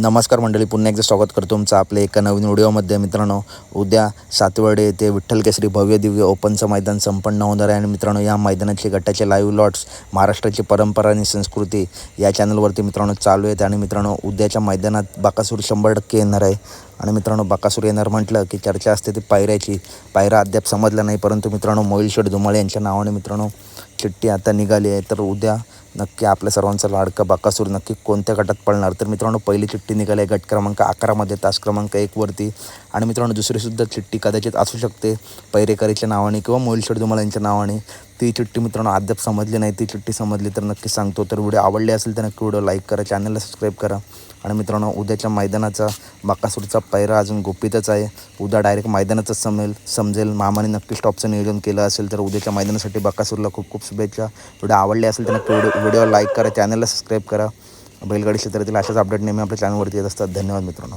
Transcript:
नमस्कार मंडळी पुन्हा एकदा स्वागत करतो तुमचं आपल्या एका नवीन व्हिडिओमध्ये. मित्रांनो उद्या सातवडे येथे विठ्ठल केसरी भव्य दिव्य ओपनचं मैदान संपन्न होणार आहे. आणि मित्रांनो या मैदानातले गटाचे लाईव्ह लॉट्स महाराष्ट्राची परंपरा आणि संस्कृती या चॅनलवरती मित्रांनो चालू आहेत. आणि मित्रांनो उद्याच्या मैदानात बाकासूर शंभर टक्के येणार आहे. आणि मित्रांनो बाकासूर येणार म्हटलं की चर्चा असते ती पायऱ्याची. पायरा अद्याप समजला नाही परंतु मित्रांनो मोहिल शेठ धुमाळे यांच्या नावाने मित्रांनो चिठ्ठी आता निघाली आहे. तर उद्या नक्की आपल्या सर्वांचा लाडका बाकासूर नक्की कोणत्या गटात पळणार? तर मित्रांनो पहिली चिठ्ठी निघाली आहे गट क्रमांक अकरामध्ये तास क्रमांक एकवरती आणि मित्रांनो दुसरीसुद्धा चिठ्ठी कदाचित असू शकते पैरेकरीच्या नावाने किंवा मोहिल शेडदुमाला यांच्या नावाने. ती चिठ्ठी मित्रांनो अद्याप समजली नाही. ती चिठ्ठी समजली तर नक्की सांगतो. तर व्हिडिओ आवडली असेल तर नक्की व्हिडिओ लाईक करा चॅनलला सबस्क्राईब करा. आणि मित्रांनो उद्याच्या मैदानाचा बाकासूरचा पैरा अजून गोपितच आहे. उद्या डायरेक्ट मैदानातच समेल समजेल. मामाने नक्की स्टॉपचं नियोजन केलं असेल तर उद्याच्या मैदानासाठी बाकासूरला खूप खूप शुभेच्छा. व्हिडिओ आवडले असेल तर नक्की व्हिडिओ व्हिडिओ लाईक करा चॅनलला सबस्क्राईब करा. बैलगाडी क्षेत्रातील अशाच अपडेट नेहमी आपल्या चॅनलवरती येत असतात. धन्यवाद मित्रांनो.